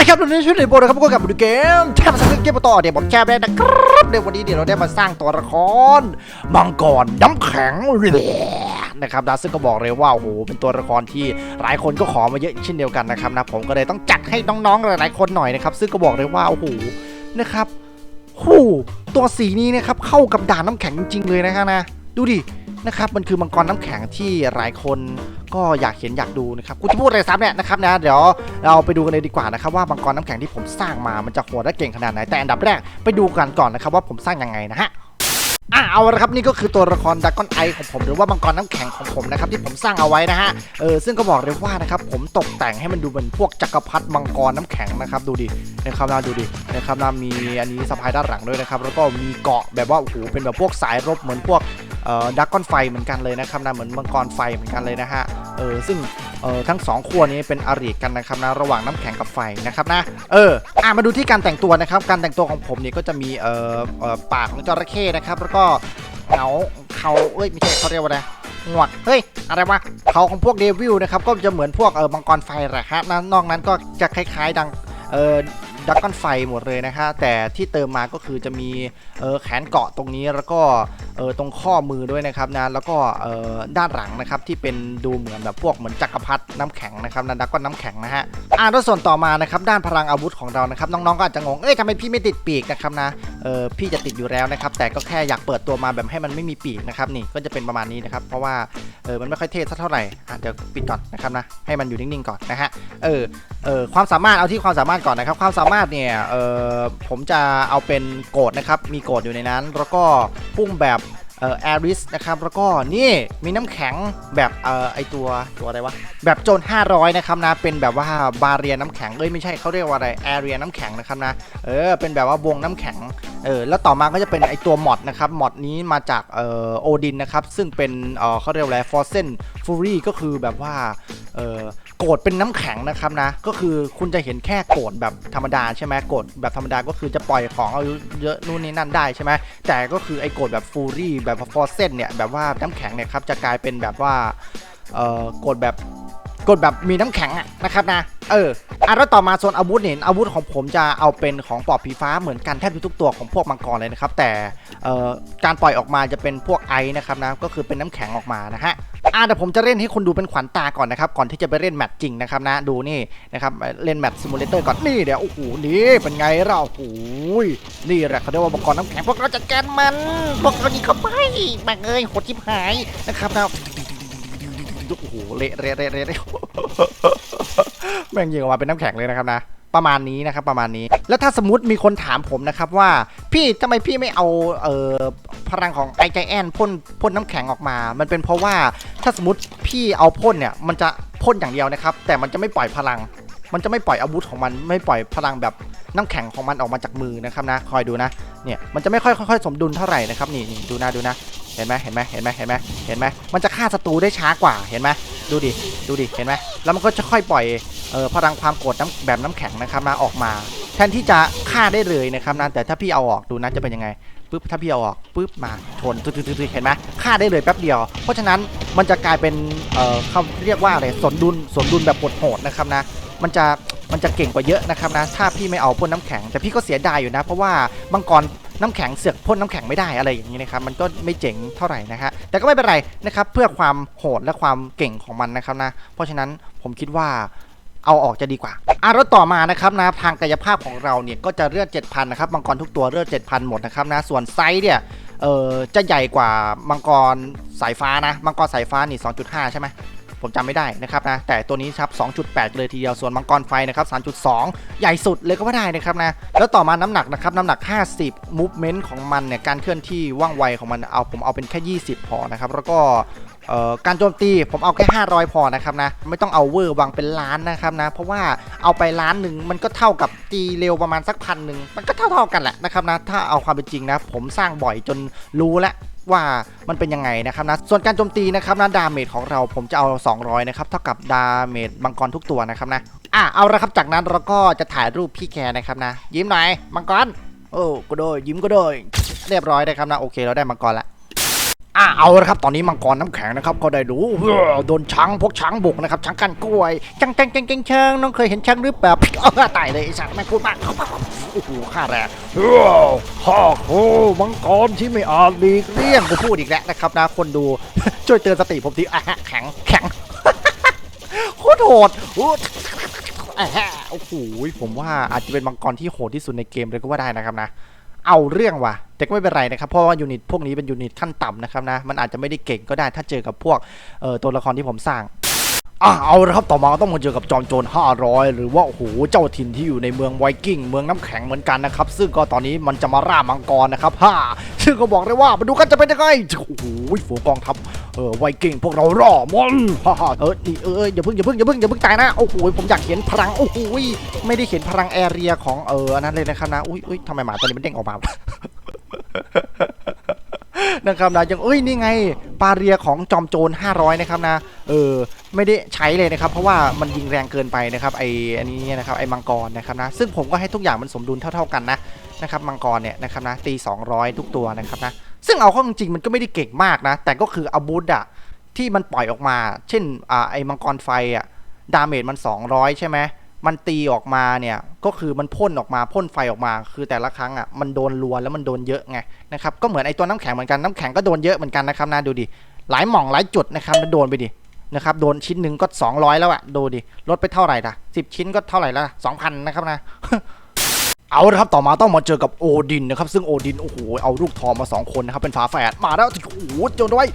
ดีครับวันนี้ช่วยในโบนะครับพวกกับดูเกมแทบจะเล่นเกมต่อเดี๋ยวผมแคบได้นะครับในวันนี้เดี๋ยวเราได้มาสร้างตัวละครมังกรน้ำแข็งนะครับนะซึ่งก็บอกเลยว่าโอ้โหเป็นตัวละครที่หลายคนก็ขอมาเยอะเช่นเดียวกันนะครับนะผมก็เลยต้องจัดให้น้องๆหลายๆคนหน่อยนะครับซึ่งก็บอกเลยว่าโอ้โหนะครับหูตัวสีนี้นะครับเข้ากับด่านน้ำแข็งจริงๆเลยนะครับนะ ดูดิ นะครับมันคือมังกรน้ำแข็งที่หลายคนก็อยากเห็นอยากดูนะครับกูจะพูดอะไรซ้ำเนี่ยนะครับนะเดี๋ยวเราไปดูกันเลยดีกว่านะครับว่ามังกรน้ำแข็งที่ผมสร้างมามันจะโหดและเก่งขนาดไหนแต่อันดับแรกไปดูกันก่อนนะครับว่าผมสร้างยังไงนะฮะ อะเอาละครับนี่ก็คือตัวละครดักกอนไอของผมหรือว่ามังกรน้ำแข็งของผมนะครับที่ผมสร้างเอาไว้นะฮะเออซึ่งก็บอกเลยว่านะครับผมตกแต่งให้มันดูเป็นพวกจักรพรรดิมังกรน้ำแข็งนะครับดูดินะครับนะดูดินะครับนะมีอันนี้สะพายด้านหลังด้วยนะครับแล้วก็มีเกาะแบบว่าโอ้โหเป็นแบบพวกสายรบเหมือนพวกเอ่อดักก้อนไฟเหมือนกันเลยนะครับนะเหมือนมังกรไฟเหมือนกันเลยนะฮะเออซึ่งเออทั้งสองขั้วนี้เป็นอริกันนะครับนะระหว่างน้ำแข็งกับไฟนะครับนะเอออะมาดูที่การแต่งตัวนะครับ การแต่งตัวของผมเนี่ยก็จะมีเอ่อเอ่อปากของจระเข้นะครับ แล้วก็เหงาเขาเอ้ยไม่ใช่เขาเรียกว่าอะไรหงวดเฮ้ยอะไรวะเขาของพวกเดวิลนะครับก็จะเหมือนพวกเออมังกรไฟแหละฮะนะนอกนั้นก็จะคล้ายๆดังเออ ดักก้อนไฟหมดเลยนะฮะแต่ที่เติมมาก็คือจะมีแขนเกาะตรงนี้แล้วก็เตรงข้อมือด้วยนะครับนะแล้วก็ด้านหลังนะครับที่เป็นดูเหมือนแบบพวกเหมือนจักรพรรดิน้ำแข็งนะครับนะดักกอนน้ำแข็งนะฮะอ่าแล้วส่วนต่อมานะครับด้านพลังอาวุธของเรานะครับน้องๆก็อาจจะงงเอ้ยทำไมพี่ไม่ติดปีกนะครับนะ เออพี่จะติดอยู่แล้วนะครับ แต่ก็แค่อยากเปิดตัวมาแบบให้มันไม่มีปีกนะครับนี่ก็จะเป็นประมาณนี้นะครับ เพราะว่าเออมันไม่ค่อยเท่สักเท่าไหร่อะเดี๋ยวปิดก่อนนะครับนะให้มันอยู่นิ่งๆก่อนนะฮะเออเออความสามารถเอาที่ความสามารถก่อนนะครับ ความสามารถเนี่ยเออผมจะเอาเป็นโกดนะครับมีโกดอยู่ในนั้น แล้วก็พุ่งแบบ เอ่อแอริสนะครับแล้วก็นี่มีน้ำแข็งแบบเอ่อไอตัวตัวอะไรวะแบบโจน500นะครับนะเป็นแบบว่าบาเรียน้ำแข็งเอ้ยไม่ใช่เขาเรียกว่าอะไรแอเรียน้ำแข็งนะครับนะเออเป็นแบบว่าวงน้ำแข็งเออแล้วต่อมาก็จะเป็นไอตัวมอดนะครับมอดนี้มาจากเอ่อโอดินนะครับซึ่งเป็นเอ่อเขาเรียกว่าอะไรฟอร์เซนฟูรี่ก็คือแบบว่าเออ โกรธเป็นน้ำแข็งนะครับนะ ก็คือคุณจะเห็นแค่โกรธแบบธรรมดาใช่ไหมโกรธแบบธรรมดาก็คือจะปล่อยของเอาเยอะนู่นนี่นั่นได้ใช่ไหมแต่ก็คือไอ้โกรธแบบฟูรี่แบบฟอร์เซนเนี่ยแบบว่าน้ำแข็งเนี่ยครับจะกลายเป็นแบบว่าเอ่อโกรธแบบโกรธแบบมีน้ำแข็งอะนะครับนะ เอออะแล้วต่อมาโซนอาวุธเนี่ยอาวุธของผมจะเอาเป็นของปอบผีฟ้าเหมือนกันแทบทุกตัวของพวกมังกรเลยนะครับ แต่เอ่อการปล่อยออกมาจะเป็นพวกไอนะครับนะก็คือเป็นน้ำแข็งออกมานะฮะ อ่าเดี๋ยวผมจะเล่นให้คนดูเป็นขวัญตาก่อนนะครับ ก่อนที่จะไปเล่นแมตช์จริงนะครับนะ ดูนี่นะครับ เล่นแมตช์ซิมูเลเตอร์ก่อน นี่เดี๋ยว โอ้โห นี่เป็นไงเราโอ้โหนี่แหละเขาเรียกว่ามังกรน้ำแข็งพวกเราจัดการมัน พวกเรายิงเข้าไปแม่งเอ้ยโหดทิบหายนะครับนะโอ้โหเละเละเละเละเละแม่งยิงออกมาเป็นน้ำแข็งเลยนะครับนะ ประมาณนี้นะครับประมาณนี้ แล้วถ้าสมมติมีคนถามผมนะครับว่าพี่ทำไมพี่ไม่เอาเอ่อพลังของไอใจแอนพ่นพ่นน้ำแข็งออกมา มันเป็นเพราะว่าถ้าสมมติพี่เอาพ่นเนี่ยมันจะพ่นอย่างเดียวนะครับ แต่มันจะไม่ปล่อยพลัง มันจะไม่ปล่อยอาวุธของมันไม่ปล่อยพลังแบบ น้ำแข็งของมันออกมาจากมือนะครับนะ คอยดูนะ เนี่ย มันจะไม่ค่อยค่อยสมดุลเท่าไหร่นะครับนี่นี่ดูนะดูนะ เห็นไหมเห็นไหมเห็นไหมเห็นไหมเห็นไหมมันจะฆ่าศัตรูได้ช้ากว่า เห็นไหมดูดิ ดูดิ เห็นไหมแล้วมันก็จะค่อยปล่อยเออพลังความโกรธน้ำแบบน้ำแข็งนะครับนะออกมา แทนที่จะฆ่าได้เลยนะครับนะ แต่ถ้าพี่เอาออกดูนะจะเป็นยังไงปุ๊บถ้าพี่เอาออกปุ๊บมาชนตึ๊ดๆเห็นไหมฆ่าได้เลยแป๊บเดียว เพราะฉะนั้นมันจะกลายเป็นเออเขาเรียกว่าอะไรสมดุลสมดุลแบบโหดๆนะครับนะ มันจะ มันจะเก่งกว่าเยอะนะครับนะถ้าพี่ไม่เอาพ่นน้ำแข็งแต่พี่ก็เสียดายอยู่นะ เพราะว่ามังกรน้ำแข็งเสือกพ่นน้ำแข็งไม่ได้อะไรอย่างนี้นะครับมันก็ไม่เจ๋งเท่าไหร่นะฮะแต่ก็ไม่เป็นไรนะครับเพื่อความโหดและความเก่งของมันนะครับนะเพราะฉะนั้นผมคิดว่าเอาออกจะดีกว่าอะแล้วต่อมานะครับนะทางกายภาพของเราเนี่ยก็จะเลือด7,000นะครับมังกรทุกตัวเลือด7,000 หมดนะครับนะส่วนไซส์เนี่ยเออจะใหญ่กว่ามังกรสายฟ้านะมังกรสายฟ้านี่2.5 ใช่ไหม ผมจำไม่ได้นะครับนะแต่ตัวนี้ครับ2.8 เลยทีเดียวส่วนมังกรไฟนะครับ3.2 ใหญ่สุดเลยก็ว่าได้นะครับนะแล้วต่อมาน้ำหนักนะครับน้ำหนัก 50 movement ของมันเนี่ยการเคลื่อนที่ว่องไวของมันเอาผมเอาเป็นแค่ 20 พอนะครับแล้วก็การโจมตีผมเอาแค่ 500 พอนะครับนะ ไม่ต้องเอาเวอร์วางเป็นล้านนะครับนะ เพราะว่าเอาไปล้านหนึ่งมันก็เท่ากับตีเร็วประมาณสักพันหนึ่งมันก็เท่าๆกันแหละนะครับนะ ถ้าเอาความเป็นจริงนะ ผมสร้างบ่อยจนรู้แล้ว ว่ามันเป็นยังไงนะครับนะส่วนการโจมตีนะครับนะดาเมจของเราผมจะเอา 200 นะครับ เท่ากับดาเมจมังกรทุกตัวนะครับนะอะเอาละครับจากนั้นเราก็จะถ่ายรูปพี่แคร์นะครับนะ ยิ้มหน่อยมังกรโอ้ก็โดยยิ้มก็โดยเรียบร้อยนะครับนะโอเคเราได้มังกรละ อะเอาละครับ ตอนนี้มังกรน้ำแข็งนะครับก็ได้รู้เฮ้อโดนช้างพวกช้างบุกนะครับช้างกันกล้วยจังจังจังจังช้างน้องเคยเห็นช้างหรือเปล่าเออตายเลยไอ้สัตว์ไม่พูดมากโอ้โหฆ่าแรงเฮ้อข้าโคมังกรที่ไม่อาจหลีกเลี่ยงกูพูดอีกแล้วนะครับนะคนดูช่วยเตือนสติผมทีอะฮะแข็งแข็งโคตรโหดโอ้อะฮะโอ้โหผมว่าอาจจะเป็นมังกรที่โหดที่สุดในเกมเลยก็ว่าได้นะครับนะ เอาเรื่องว่ะแต่ก็ไม่เป็นไรนะครับ เพราะว่ายูนิตพวกนี้เป็นยูนิตขั้นต่ำนะครับนะ มันอาจจะไม่ได้เก่งก็ได้ถ้าเจอกับพวกตัวละครที่ผมสร้าง อะเอาละครับต่อมาต้องมาเจอกับจอมโจร500 หรือว่าโอ้โหเจ้าถิ่นที่อยู่ในเมืองไวกิ้งเมืองน้ำแข็งเหมือนกันนะครับ ซึ่งก็ตอนนี้มันจะมาร่ามังกรนะครับฮ่าซึ่งก็บอกเลยว่ามาดูกันจะเป็นยังไงโอ้โหฝูงกองทัพเออไวกิ้งพวกเราร่อมันฮ่าฮ่าเออนี่เอออย่าเพิ่งอย่าเพิ่งอย่าเพิ่งอย่าเพิ่งตายนะโอ้โหผมอยากเห็นพลังโอ้โหไม่ได้เห็นพลังแอเรียของเอออันนั้นเลยนะครับนะอุ้ยอุ้ยทำไมหมาตัวนี้มันเด้งออกมานะครับนะยังเอ้ยนี่ไงปาเรียของจอมโจร500นะครับนะเออ ไม่ได้ใช้เลยนะครับเพราะว่ามันยิงแรงเกินไปนะครับไออันนี้นะครับไอมังกรนะครับนะซึ่งผมก็ให้ทุกอย่างมันสมดุลเท่า ๆกันนะนะครับมังกรเนี่ยนะครับนะตี 200 ทุกตัวนะครับนะซึ่งเอาเข้าจริงๆมันก็ไม่ได้เก่งมากนะ แต่ก็คืออาวุธอะที่มันปล่อยออกมา เช่นอ่าไอมังกรไฟอะดาเมจมัน 200 ใช่ไหมมันตีออกมาเนี่ยก็คือมันพ่นออกมาพ่นไฟออกมา คือแต่ละครั้งอะมันโดนรัวแล้วมันโดนเยอะไงนะครับก็เหมือนไอตัวน้ำแข็งเหมือนกันน้ำแข็งก็โดนเยอะเหมือนกันนะครับนะดูดิหลายหม่องหลายจุดนะครับมันโดนไปดิ นะครับโดนชิ้นหนึ่งก็ 200 แล้วอะดูดิลดไปเท่าไหร่ละ10ชิ้นก็เท่าไหร่ละ2,000นนะครับนะเอาละครับต่อมาต้องมาเจอกับโอดินนะครับ ซึ่งโอดินโอ้โหเอาลูกทองมาสองคนนะครับเป็นฝาแฝดมาแล้วโอ้โหเจอด้วย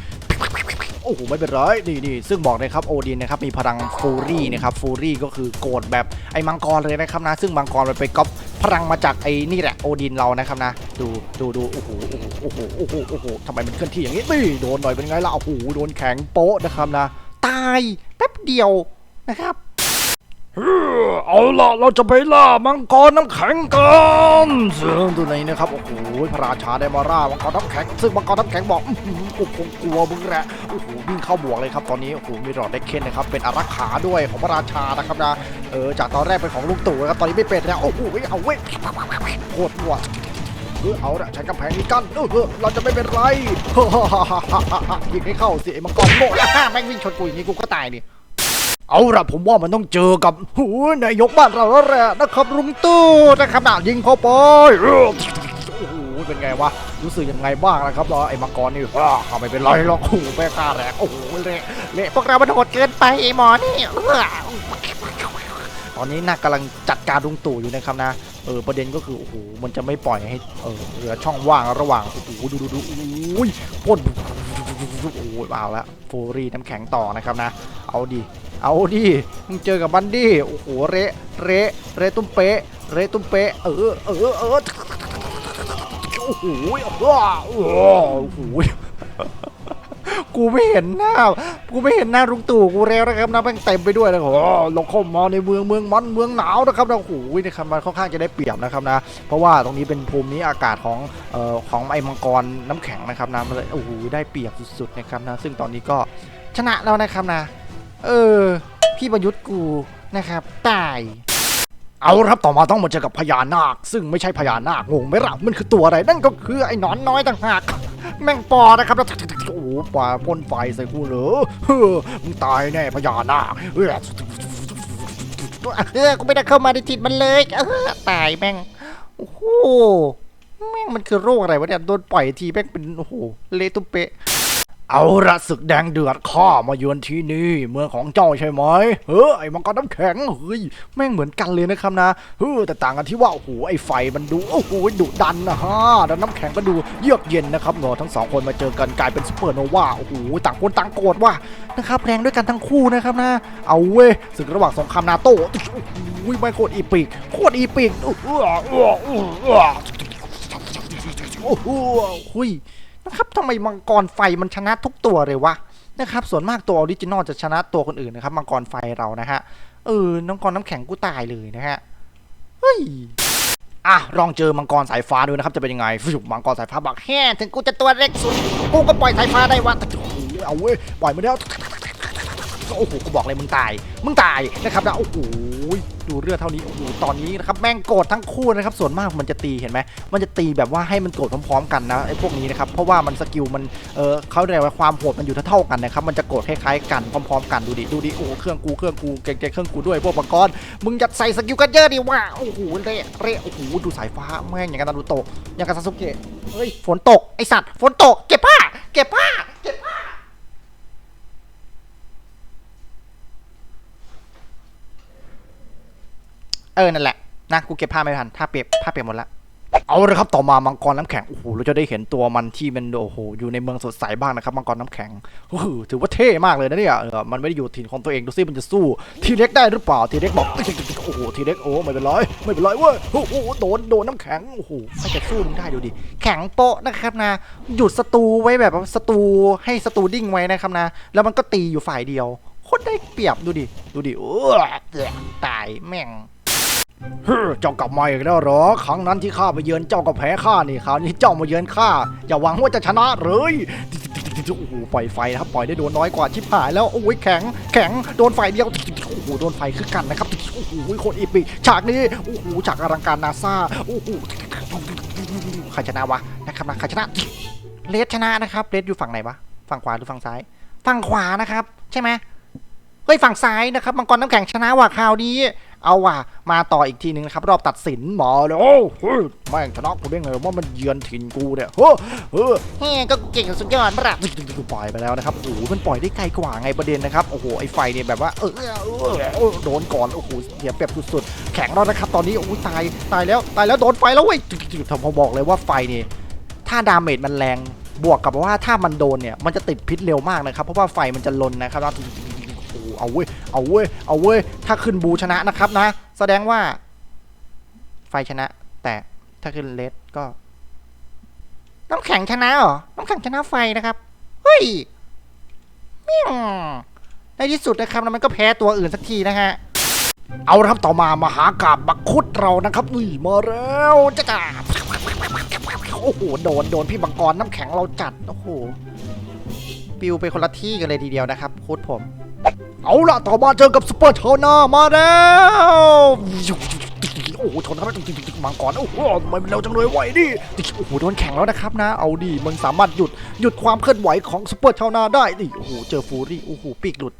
โอ้โหไม่เป็นไรนี่นี่ซึ่งบอกเลยครับโอดินนะครับมีพลังฟูรี่นะครับฟูรี่ก็คือโกรธแบบไอ้มังกรเลยนะครับนะ ซึ่งมังกรมันไปก๊อปพลังมาจากไอ้นี่แหละโอดินเรานะครับนะ ดูดูดูโอ้โหโอ้โหโอ้โหโอ้โหโอ้โหทำไมมันเคลื่อนที่อย่างนี้นี่โดนหน่อยเป็นไงล่ะโอ้โหโดนแข็งโป๊ะนะครับนะ ตายแป๊บเดียวนะครับเอาละเราจะไปล่ามังกรน้ำแข็งกันซึ่งตัวนี้นะครับโอ้โหพระราชาได้มาล่ามังกรน้ำแข็ง ซึ่งมังกรน้ำแข็งบอกอื้อหือกูคงกลัวมึงแหละโอ้โหวิ่งเข้าบวกเลยครับตอนนี้โอ้โหมีหลอดได้เคนนะครับเป็นอารักขาด้วยของพระราชานะครับนะเออจากตอนแรกเป็นของลุงตู่นะครับตอนนี้ไม่เป็นแล้วโอ้โหเอาเว้ยโคตรวัว เออเอาละใช้กำแพงนี้กั้นเออเราจะไม่เป็นไรยิงให้เข้าสิไอ้มังกรโง่แม่งวิ่งชนกูอย่างนี้กูก็ตายดิเอาละผมว่ามันต้องเจอกับหูนายกบ้านเราแล้วแหละนะครับลุงตู้นะครับน่ะยิงเข้าไปออโอ้โหเป็นไงวะรู้สึกยังไงบ้างนะครับเราไอ้มังกรนี่อ้าไม่เป็นไรหรอกโอ้โหแม่กล้าแรงโอ้โหเละเละพวกเรามันโหดเกินไปไอ้หมอนี่ตอนนี้น่ากำลัง การลุงตู่อยู่นะครับนะเออประเด็นก็คือโอ้โหมันจะไม่ปล่อยให้เออเหลือช่องว่างระหว่างโอ้โหดูดูดูโอ้ยพ่นโอ้ยเอาละฟูรี่น้ำแข็งต่อนะครับนะ เอาดิเอาดิมึงเจอกับบันดี้โอ้โหเระเระเระตุ้มเป๊ะเระตุ้มเป๊ะเออเออเออโอ้โหว้าวโอ้โห กูไม่เห็นหน้า กูไม่เห็นหน้าลุงตู่กูแล้วนะครับนะแม่งเต็มไปด้วยนะโอ้โหลงเข้ามาในเมืองเมืองมันเมืองหนาวนะครับนะโอ้โหนะครับมันค่อนข้างจะได้เปรียบนะครับนะ เพราะว่าตรงนี้เป็นภูมินี้อากาศของเอ่อของไอ้มังกรน้ำแข็งนะครับนะมันเลยโอ้โหได้เปรียบสุดๆนะครับนะ ซึ่งตอนนี้ก็ชนะแล้วนะครับนะ เออ พี่ประยุทธ์กูนะครับตายเอาครับต่อมาต้องมาเจอกับพญานาค ซึ่งไม่ใช่พญานาคงงไหมล่ะมันคือตัวอะไร นั่นก็คือไอ้นอนน้อยต่างหาก แม่งปอนะครับแล้ว ปลาพ่นไฟใส่กูเหรอเฮ้อมึงตายแน่พญานาคเออเออกูไม่ได้เข้ามาในถิ่นมันเลยเออตายแม่งโอ้โหแม่งมันคือโรคอะไรวะเนี่ยโดนปล่อยทีแม่งเป็นโอ้โหเละตุ้มเป๊ะ เอาละศึกแดงเดือดข้ามาเยือนที่นี่เมืองของเจ้าใช่ไหมเฮ้อไอ้มังกรน้ำแข็งเฮ้ยแม่งเหมือนกันเลยนะครับนะเฮ้อแต่ต่างกันที่ว่าโอ้โหไอ้ไฟมันดูโอ้โหดุดันนะฮะแล้วน้ำแข็งก็ดูเยือกเย็นนะครับเงาะทั้งสองคนมาเจอกันกลายเป็นซูเปอร์โนวาโอ้โหต่างคนต่างโกรธว่ะนะครับแรงด้วยกันทั้งคู่นะครับนะเอาเว้ยศึกระหว่างสงครามนาโต้โอ้โหไม่โคตรอีปิกโคตรอีปิกโอ้โหโอ้ย นะครับทำไมมังกรไฟมันชนะทุกตัวเลยวะนะครับส่วนมากตัวออริจินอลจะชนะตัวคนอื่นนะครับมังกรไฟเรานะฮะเออน้องกรน้ำแข็งกูตายเลยนะฮะเฮ้ยอะลองเจอมังกรสายฟ้าดูนะครับจะเป็นยังไงฟิวมังกรสายฟ้าบอกแฮ่ถึงกูจะตัวเล็กสุดกูก็ปล่อยสายฟ้าได้วะแต่โอ้โหเอาเว้ยปล่อยมาแล้ว โอ้โหกูบอกเลยมึงตาย มึงตายนะครับนะโอ้โหดูเลือดเท่านี้โอ้โหตอนนี้นะครับแม่งโกรธทั้งคู่นะครับส่วนมากมันจะตีเห็นไหมมันจะตีแบบว่าให้มันโกรธพร้อมๆกันนะไอ้พวกนี้นะครับเพราะว่ามันสกิลมันเออเขาเรียกว่าความโหดมันอยู่เท่าๆกันนะครับมันจะโกรธคล้ายๆกันพร้อมๆ กันดูดิดูดิโอ้เครื่องกูเครื่องกูเก่งๆเครื่องกูด้วยพวกมังกรมึงยัดใส่สกิลกันเยอะดิว่าโอ้โหเละเละโอ้โหดูสายฟ้าแม่งอย่างกันารูโตะอย่างกับซาสุเกะเฮ้ยฝนตกไอสัตว์ฝนตกเก็บผ้าเก็บผ้า เออนั่นแหละนะกูเก็บผ้าไม่ทันผ้าเปียกผ้าเปียกหมดละเอาละครับต่อมามังกรน้ำแข็งโอ้โหเราจะได้เห็นตัวมันที่มันโอ้โหอยู่ในเมืองสดใสบ้างนะครับมังกรน้ำแข็งโอ้โหถือว่าเท่มากเลยนะเนี่ยเออมันไม่ได้อยู่ถิ่นของตัวเองดูซิมันจะสู้ ทีเล็กได้หรือเปล่าทีเล็กบอกโอ้โหทีเล็กโอ้ไม่เป็นไรไม่เป็นไรเว้ยโอ้โหโดนโดนน้ำแข็งโอ้โหไม่จะสู้มึงได้ดูดิแข็งโปะนะครับนะ หยุดศัตรูไว้แบบศัตรูให้ศัตรูดิ้งไว้นะครับนะ แล้วมันก็ตีอยู่ฝ่ายเดียวโคตรได้เปรียบดูดิดูดิโอ้ตายแม่ง ฮ้เจ้ากลับมาอีกแล้วเหรอ ครั้งนั้นที่ข้าไปเยือนเจ้าก็แพ้ข้านี่คราวนี้เจ้ามาเยือนข้าอย่าหวังว่าจะชนะเลยโอ้โหปล่อยไฟนะครับปล่อยได้โดนน้อยกว่าชิบหายแล้วโอ้ยแข็งแข็งโดนไฟเดียวโอ้โหโดนไฟคือกันนะครับโอ้โหโคตรอีปิฉากนี้โอ้โหฉากอลังการนาซาโอ้โหใครชนะวะนะครับนะใครชนะเลสชนะนะครับเลสอยู่ฝั่งไหนวะฝั่งขวาหรือฝั่งซ้ายฝั่งขวานะครับ ใช่ไหมเฮ้ยฝั่งซ้ายนะครับมังกรน้ำแข็งชนะว่ะคราวนี้เอาว่ะมาต่ออีกทีหนึ่งนะครับ รอบตัดสินหมอเลยโอ้เฮ้ยแม่งชนะกูได้ไงว่ามันเยือนถิ่นกูเนี่ยเฮ้อเฮ้อเฮ้ก็เก่งสุดยอดปะล่ะปล่อยไปแล้วนะครับโอ้โหมันปล่อยได้ไกลกว่าไงประเด็นนะครับโอ้โหไอไฟเนี่ยแบบว่าเออเออโดนก่อนโอ้โหเสียเปรียบสุดๆแข็งแล้วนะครับ ตอนนี้โอ้ยตายตายแล้วตายแล้วโดนไฟแล้วเว้ยทำพอบอกเลยว่าไฟเนี่ยถ้าดาเมจมันแรงบวกกับว่าถ้ามันโดนเนี่ยมันจะติดพิษเร็วมากนะครับ เพราะว่าไฟมันจะลนนะครับ เอาเว้ย เอาเว้ย เอาเว้ย ถ้าขึ้นบูชนะนะครับนะ แสดงว่า ไฟชนะ แต่ถ้าขึ้นเลสก็ น้ำแข็งชนะเหรอ น้ำแข็งชนะไฟนะครับ เฮ้ยเมี่ยงในที่สุดนะครับแล้วมันก็แพ้ตัวอื่นสักทีนะฮะ เอาครับต่อมามหากาบบักคุดเรานะครับนี่มาแล้วจ้ากาโอ้โหโดนโดนพี่บังกรน้ำแข็งเราจัด โอ้โห ปิวไปคนละที่กันเลยทีเดียวนะครับโค้ดผม เอาล่ะต่อมาเจอกับซุปเปอร์ชานามาแล้วโอ้โหชนครับมังกรโอ้โหทำไมมันเร็วจังเลยไหวดิโอ้โหโดนแข่งแล้วนะครับนะ เอาดิมันสามารถหยุดหยุดความเคลื่อนไหวของซุปเปอร์ชานาได้ดิโอ้โหเจอฟูรี่โอ้โหปีกหลุด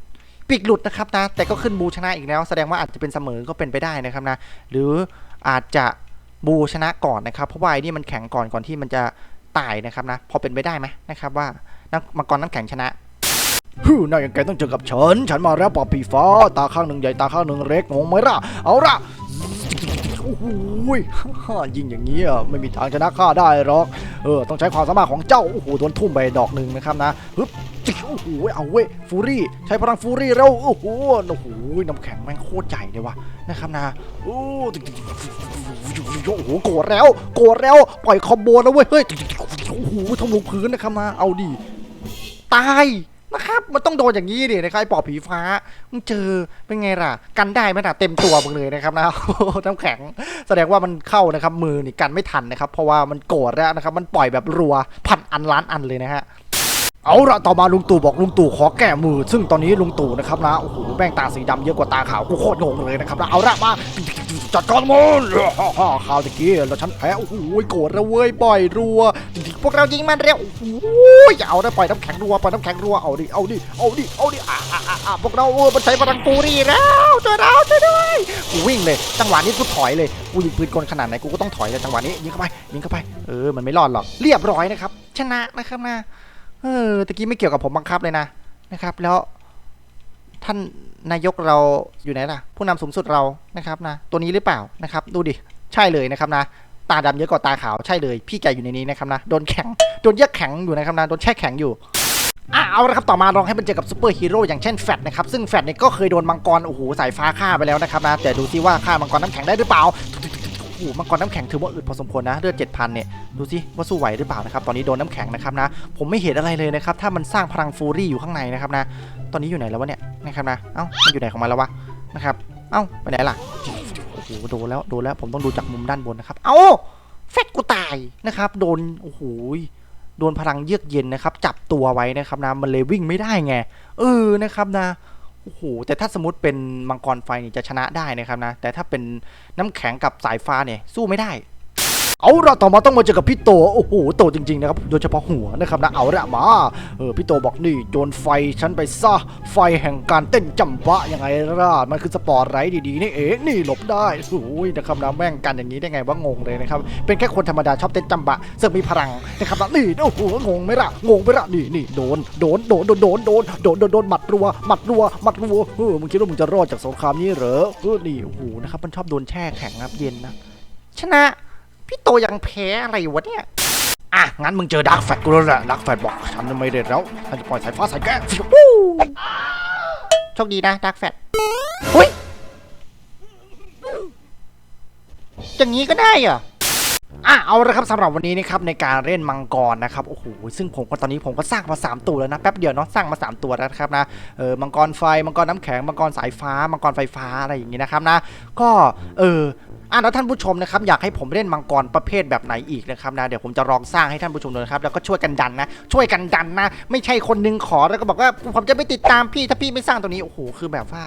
ปีกหลุดนะครับนะ แต่ก็ขึ้นบูชนะอีกแล้ว แสดงว่าอาจจะเป็นเสมอก็เป็นไปได้นะครับนะ หรืออาจจะบูชนะก่อนนะครับ เพราะว่าไอ้นี่มันแข็งก่อนก่อนที่มันจะตายนะครับนะ พอเป็นไปได้ไหมนะครับว่านักมังกรน้ำแข็งชนะ ฮึนายยังไงต้องเจอกับฉัน ฉันมาแล้วปอบผีฟ้า ตาข้างหนึ่งใหญ่ตาข้างหนึ่งเล็กงงไหมล่ะ เอาละโอ้โหยยิงอย่างนี้ไม่มีทางชนะข้าได้หรอก เออ ต้องใช้ความสามารถของเจ้า โอ้โห โดนทุ่มไปดอกหนึ่งนะครับนะฮึบโอ้โห เอาเว้ย ฟูรี่ ใช้พลังฟูรี่เร็วโอ้โห โอ้โห น้ำแข็งแม่งโคตรใหญ่เลยวะนะครับนะ โอ้โอ้โหโกรธแล้ว โกรธแล้ว ปล่อยคอมโบนะเว้ย เฮ้ย โอ้โหทำลงพื้นนะครับนะ เอาดิ ตาย นะครับ มันต้องโดนอย่างนี้ดินะครับไอ้ปอบผีฟ้ามึงเจอเป็นไงล่ะ กันได้ไหมล่ะเต็มตัวมึงเลยนะครับนะน้ำแข็งแสดงว่ามันเข้านะครับมือนี่กันไม่ทันนะครับ เพราะว่ามันโกรธแล้วนะครับ มันปล่อยแบบรัวพันอันล้านอันเลยนะฮะเอาละต่อมาลุงตู่บอกลุงตู่ขอแก้มือ ซึ่งตอนนี้ลุงตู่นะครับนะโอ้โหแม่งตาสีดำเยอะกว่าตาขาวกูโคตรงงเลยนะครับนะเอาละมา จัดการมันข่าวตะกี้แล้วฉันแพ้โอ้โหโกรธแล้วเว้ยปล่อยรัวพวกเรายิงมันเร็วโอ้โหอย่าเอาได้ปล่อยน้ำแข็งรัวปล่อยน้ำแข็งรัวเอาดิเอาดิเอาดิเอาดิอะอะอะอะพวกเราเออมันใช้พลังปูรีแล้วช่วยเราช่วยด้วยกูวิ่งเลยจังหวะนี้กูถอยเลยกูยิงปืนกลขนาดไหนกูก็ต้องถอยเลยจังหวะนี้ยิงเข้าไปยิงเข้าไปเออมันไม่รอดหรอกเรียบร้อยนะครับชนะนะครับนะเออตะกี้ไม่เกี่ยวกับผมบังคับเลยนะนะครับแล้ว ท่านนายกเราอยู่ไหนล่ะ ผู้นำสูงสุดเรานะครับนะตัวนี้หรือเปล่านะครับ ดูดิใช่เลยนะครับนะตาดำเยอะกว่าตาขาวใช่เลย พี่แกอยู่ในนี้นะครับนะโดนแข็งโดนเยือกแข็งอยู่นะครับนะโดนแช่แข็งอยู่อะเอาละครับต่อมาลองให้มันเจอกับซูเปอร์ฮีโร่อย่างเช่นแฟตนะครับซึ่งแฟตเนี่ยก็เคยโดนมังกรโอ้โหสายฟ้าฆ่าไปแล้วนะครับนะแต่ดูซิว่าฆ่ามังกรน้ำแข็งได้หรือเปล่า โอ้โหมังกรน้ำแข็งถือว่าอึดพอสมควรนะเลือดเจ็ดพันเนี่ยดูซิว่าสู้ไหวหรือเปล่านะครับตอนนี้โดนน้ำแข็งนะครับนะผมไม่เห็นอะไรเลยนะครับถ้ามันสร้างพลังฟูรี่อยู่ข้างในนะครับนะ ตอนนี้อยู่ไหนแล้ววะเนี่ยนะครับนะเอ้ามันอยู่ไหนของมันแล้ววะนะครับเอ้าไปไหนล่ะโอ้โหโดนแล้วโดนแล้วผมต้องดูจากมุมด้านบนนะครับ เอ้าเฟดกูตายนะครับ โดนโอ้โหโดนพลังเยือกเย็นนะครับ จับตัวไว้นะครับนะมันเลยวิ่งไม่ได้ไงเออนะครับนะ โอ้โหแต่ถ้าสมมติเป็นมังกรไฟนี่จะชนะได้นะครับนะแต่ถ้าเป็นน้ำแข็งกับสายฟ้าเนี่ยสู้ไม่ได้ เอาละต่อมาต้องมาเจอกับพี่โตโอ้โหโตจริงๆนะครับโดยเฉพาะหัวนะครับนะเอาละมาเออพี่โตบอกนี่โยนไฟฉันไปซะไฟแห่งการเต้นจำบะยังไงล่ะมันคือสปอร์ตไรดีๆนี่เองนี่หลบได้โอ้ยนะครับนะแม่งกันอย่างนี้ได้ไงว่างงเลยนะครับเป็นแค่คนธรรมดาชอบเต้นจำบะเสือกมีพลังนะครับนะนี่โอ้โหงงไหมล่ะงงไหมล่ะนี่นี่โดนโดนโดนโดนโดนโดนโดนโดนโดนหมัดรัวหมัดรัวหมัดรัวเออมึงคิดว่ามึงจะรอดจากสงครามนี้เหรอเออนี่โอ้โหนะครับมันชอบโดนแช่แข็งครับเย็นนะชนะ พี่โตยังแพ้อะไรวะเนี่ย อะ งั้นมึงเจอดาร์กแฟตกูแล้วแหละดาร์กแฟตบอกฉันไม่ได้แล้วฉันจะปล่อยสายฟ้าสายแก้ววู้โชคดีนะดักแฟตเฮ้ย อย่างนี้ก็ได้เหรอ อะเอาละครับสำหรับวันนี้นะครับในการเล่นมังกรนะครับโอ้โหซึ่งผมก็ตอนนี้ผมก็สร้างมา 3 ตัวแล้วนะแป๊บเดียวเนาะสร้างมา 3 ตัวแล้วครับนะเออมังกรไฟมังกรน้ำแข็งมังกรสายฟ้ามังกรไฟฟ้าอะไรอย่างงี้นะครับนะก็เอออะแล้วท่านผู้ชมนะครับอยากให้ผมเล่นมังกรประเภทแบบไหนอีกนะครับนะเดี๋ยวผมจะลองสร้างให้ท่านผู้ชมดูนะครับแล้วก็ช่วยกันดันนะ ช่วยกันดันนะ ไม่ใช่คนนึงขอแล้วก็บอกว่าผมจะไม่ติดตามพี่ถ้าพี่ไม่สร้างตัวนี้โอ้โหคือแบบว่า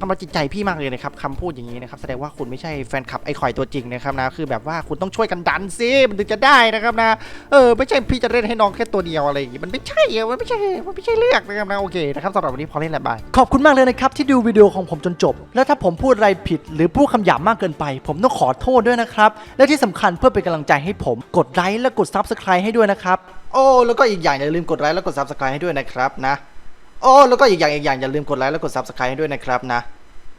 ทำร้ายจิตใจพี่มากเลยนะครับคำพูดอย่างนี้นะครับแสดงว่าคุณไม่ใช่แฟนคลับไอ้ข่อยตัวจริงนะครับนะคือแบบว่าคุณต้องช่วยกันดันสิมันถึงจะได้นะครับนะเออไม่ใช่พี่จะเล่นให้น้องแค่ตัวเดียวอะไรอย่างงี้มันไม่ใช่อะมันไม่ใช่มันไม่ใช่เลือกนะครับนะโอเคนะครับสำหรับวันนี้พอเล่นแล้วบายขอบคุณมากเลยนะครับที่ดูวิดีโอของผมจนจบ แล้วถ้าผมพูดอะไรผิด หรือพูดคำหยาบมากเกินไป ผมต้องขอโทษด้วยนะครับและที่สำคัญเพื่อเป็นกำลังใจให้ผมกดไลค์และกด Subscribe ให้ด้วยนะครับโอ้แล้วก็อีกอย่างอย่าลืมกดไลค์แล้วกด subscribe ให้ด้วยนะครับนะ โอ้แล้วก็อีกอย่างอีกอย่างอย่าลืมกดไลค์และกด subscribe ให้ด้วยนะครับนะ